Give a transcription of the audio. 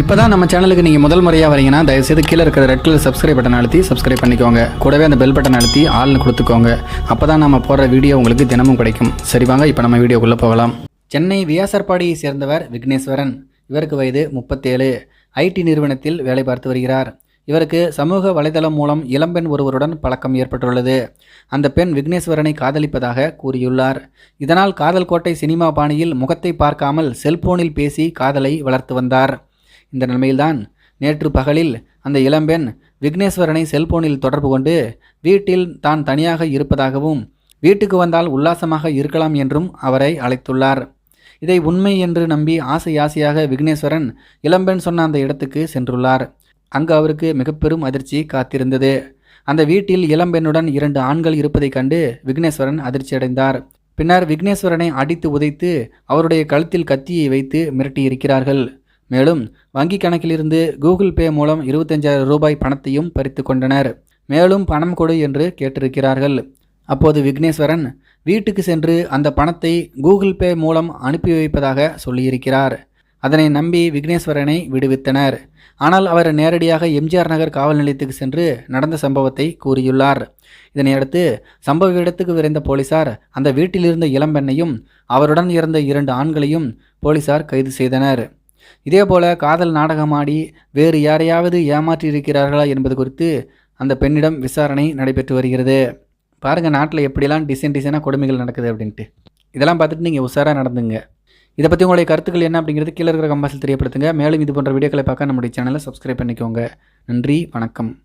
இப்போ தான் நம்ம சேனலுக்கு நீங்கள் முதல் முறையாக வரீங்கன்னா தயவுசெய்து கீழே இருக்கிற ரெட் கலர் சப்ஸ்கிரைப் பட்டன் அழுத்தி சப்ஸ்கிரைப் பண்ணிக்கோங்க. கூடவே அந்த பெல் பட்டன் அழுத்தி ஆள்னு கொடுத்துக்கோங்க. அப்போ தான் நம்ம போடுற வீடியோ உங்களுக்கு தினமும் கிடைக்கும். சரி வாங்க இப்போ நம்ம வீடியோக்குள்ளே போகலாம். சென்னை வியாசர்பாடியை சேர்ந்தவர் விக்னேஸ்வரன். இவருக்கு வயது முப்பத்தேழு. ஐடி நிறுவனத்தில் வேலை பார்த்து வருகிறார். இவருக்கு சமூக வலைதளம் மூலம் இளம்பெண் ஒருவருடன் பழக்கம் ஏற்பட்டுள்ளது. அந்த பெண் விக்னேஸ்வரனை காதலிப்பதாக கூறியுள்ளார். இதனால் காதல் கோட்டை சினிமா பாணியில் முகத்தை பார்க்காமல் செல்போனில் பேசி காதலை வளர்த்து வந்தார். இந்த நிலைமையில்தான் நேற்று பகலில் அந்த இளம்பெண் விக்னேஸ்வரனை செல்போனில் தொடர்பு கொண்டு வீட்டில் தான் தனியாக இருப்பதாகவும் வீட்டுக்கு வந்தால் உல்லாசமாக இருக்கலாம் என்றும் அவரை அழைத்துள்ளார். இதை உண்மை என்று நம்பி ஆசை ஆசையாக விக்னேஸ்வரன் இளம்பெண் சொன்ன அந்த இடத்துக்கு சென்றுள்ளார். அங்கு அவருக்கு மிகப்பெரும் அதிர்ச்சி காத்திருந்தது. அந்த வீட்டில் இளம்பெண்ணுடன் இரண்டு ஆண்கள் இருப்பதைக் கண்டு விக்னேஸ்வரன் அதிர்ச்சியடைந்தார். பின்னர் விக்னேஸ்வரனை அடித்து உதைத்து அவருடைய கழுத்தில் கத்தியை வைத்து மிரட்டியிருக்கிறார்கள். மேலும் வங்கி கணக்கிலிருந்து கூகுள் பே மூலம் இருபத்தஞ்சாயிரம் ரூபாய் பணத்தையும் பறித்து கொண்டனர். மேலும் பணம் கொடு என்று கேட்டிருக்கிறார்கள். அப்போது விக்னேஸ்வரன் வீட்டுக்கு சென்று அந்த பணத்தை கூகுள் பே மூலம் அனுப்பி வைப்பதாக சொல்லியிருக்கிறார். அதனை நம்பி விக்னேஸ்வரனை விடுவித்தனர். ஆனால் அவர் நேரடியாக எம்ஜிஆர் நகர் காவல் நிலையத்துக்கு சென்று நடந்த சம்பவத்தை கூறியுள்ளார். இதனையடுத்து சம்பவ இடத்துக்கு விரைந்த போலீசார் அந்த வீட்டிலிருந்த இளம்பெண்ணையும் அவருடன் இருந்த இரண்டு ஆண்களையும் போலீசார் கைது செய்தனர். இதேபோல காதல் நாடகமாடி வேறு யாரையாவது ஏமாற்றி இருக்கிறார்களா என்பது குறித்து அந்த பெண்ணிடம் விசாரணை நடைபெற்று வருகிறது. பாருங்கள் நாட்டில் எப்படிலாம் டிசைன் டிசைனாக கொடுமைகள் நடக்குது அப்படின்ட்டு. இதெல்லாம் பார்த்துட்டு நீங்கள் உஷாராக நடந்துங்க. இதை பற்றி உங்களுடைய கருத்துக்கள் என்ன அப்படிங்கிறது கீழே இருக்கிற கம்பாசில் தெரியப்படுத்துங்க. மேலும் இது போன்ற வீடியோக்களை பார்க்க நம்முடைய சேனலை சப்ஸ்கிரைப் பண்ணிக்கோங்க. நன்றி வணக்கம்.